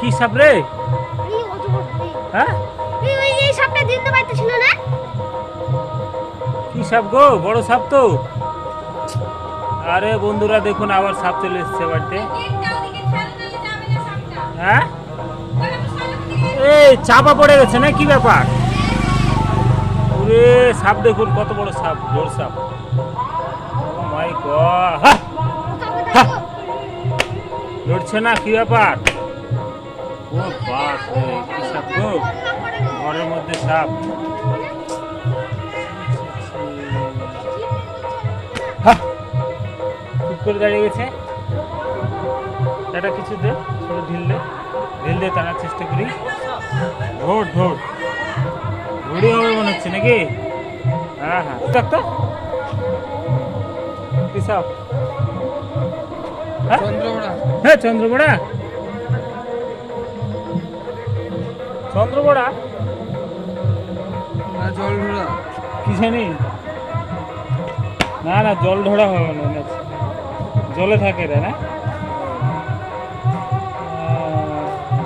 কি সাপ রে? হ্যাঁ? এই সাপটা দিনতে ছিল না? কি সাপ গো? বড় সাপ তো। আরে বন্ধুরা দেখুন আবার সাপ চলে এসছে বাড়িতে। হ্যাঁ? এই চাপা পড়ে গেছে না? কি ব্যাপার? ওরে সাপ দেখুন কত বড় সাপ জোর সাপ। লড়ছে না, কি ব্যাপার? ও বাপ কি সাপ গো? ঘরের মধ্যে সাপ! চুপ করে দাঁড়িয়ে গেছে। এটা কিছু দে, ছোট ঢিল দে। ঢিল দিয়ে টানার চেষ্টা করি। ঢোর ঢোর ঘুড়ি হবে মনে হচ্ছে নাকি? হ্যাঁ হ্যাঁ। দেখ তো কি সাপ? হ্যাঁ চন্দ্রবড়া। হ্যাঁ চন্দ্রবড়া। চন্দ্রবড়া? না কি জানি না? না জল ঢোড়া হবে না জলে থাকে রে না?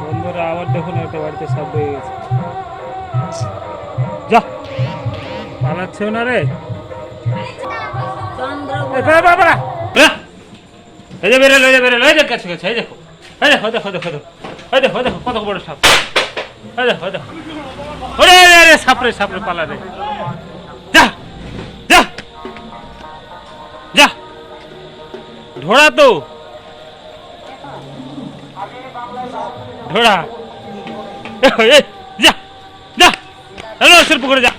বন্ধুরা আবার দেখুন একটা বাড়িতে সাপ হয়ে গেছে। যা পালাচ্ছেও না রে। এ, এই যে বেরোলো, এই যে বেরোলো, এই যে কাছে কাছে এই দেখো এই দেখো দেখো দেখো দেখো, এই দেখো দেখো, কত বড় সাপ, এই দেখো দেখো। ওরে রে রে সাপরে সাপরে পালা রে যা যা যা। ঢোড়া তো। ঢোড়া। যা যা। নরসের পুকুরে যা।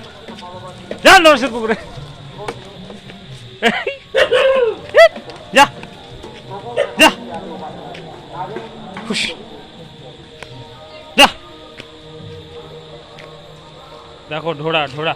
যা নরসের পুকুরে। খুশ। দেখো ঢোড়া ঢোড়া।